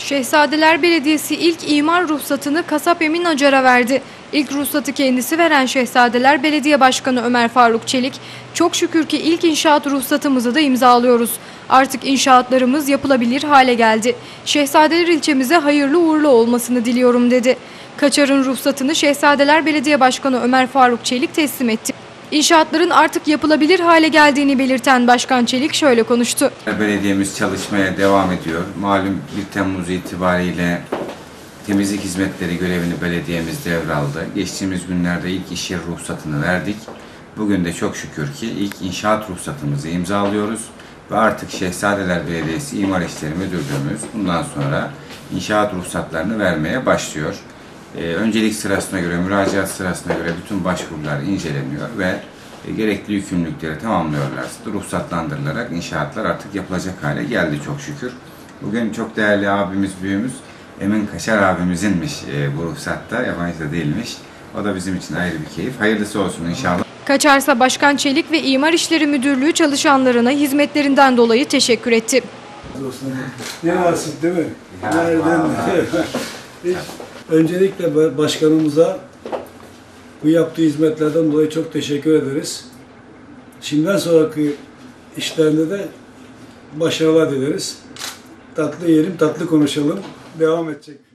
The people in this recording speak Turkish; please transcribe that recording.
Şehzadeler Belediyesi ilk imar ruhsatını Kasap Emin Acar'a verdi. İlk ruhsatı kendisi veren Şehzadeler Belediye Başkanı Ömer Faruk Çelik, çok şükür ki ilk inşaat ruhsatımızı da imzalıyoruz. Artık inşaatlarımız yapılabilir hale geldi. Şehzadeler ilçemize hayırlı uğurlu olmasını diliyorum dedi. Kaçar'ın ruhsatını Şehzadeler Belediye Başkanı Ömer Faruk Çelik teslim etti. İnşaatların artık yapılabilir hale geldiğini belirten Başkan Çelik şöyle konuştu. Belediyemiz çalışmaya devam ediyor. Malum 1 Temmuz itibariyle temizlik hizmetleri görevini belediyemiz devraldı. Geçtiğimiz günlerde ilk iş yeri ruhsatını verdik. Bugün de çok şükür ki ilk inşaat ruhsatımızı imzalıyoruz. Ve artık Şehzadeler Belediyesi İmar İşleri Müdürlüğümüz bundan sonra inşaat ruhsatlarını vermeye başlıyor. Ee, öncelik sırasına göre, müracaat sırasına göre bütün başvurular inceleniyor ve e, gerekli yükümlülükleri tamamlıyorlarsa da ruhsatlandırılarak inşaatlar artık yapılacak hale geldi çok şükür. Bugün çok değerli abimiz, büyüğümüz Emin Kaşar abimizinmiş e, bu ruhsatta, yabancı da değilmiş. O da bizim için ayrı bir keyif. Hayırlısı olsun inşallah. Kaçarsa Başkan Çelik ve İmar İşleri Müdürlüğü çalışanlarına hizmetlerinden dolayı teşekkür etti. Ne nasip değil mi? Ya, Nereden? Biz Öncelikle ba- başkanımıza bu yaptığı hizmetlerden dolayı çok teşekkür ederiz. Şimdiden sonraki işlerinde de başarılar dileriz. Tatlı yiyelim, tatlı konuşalım. Devam edecek.